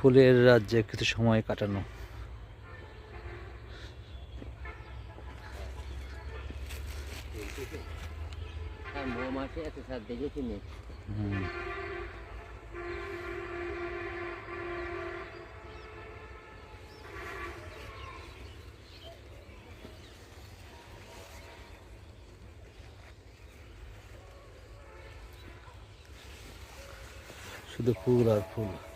ফুলের রাজ্যে কিছু সময় কাটানো। হ্যাঁ। শুধু ফুল আর ফুল।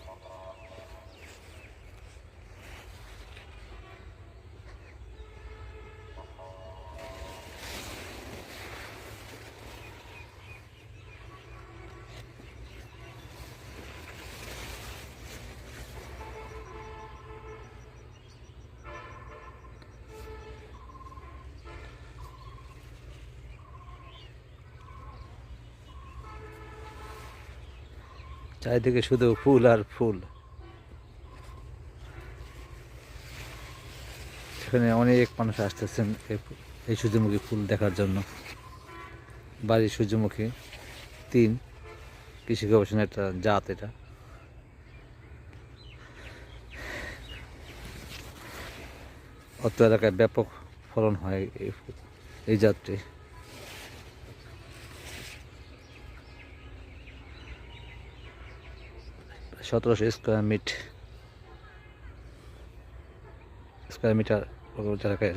চারিদিকে শুধু ফুল আর ফুল। সেখানে অনেক মানুষ আসতেছেন এই এই সূর্যমুখী ফুল দেখার জন্য। বাড়ির সূর্যমুখী তিন। কৃষি গবেষণা একটা জাত এটা। অত এলাকায় ব্যাপক ফলন হয় এই এই জাতটি। সতেরোশো স্কোয়ার মিট স্কোয়ার মিটার এলাকায়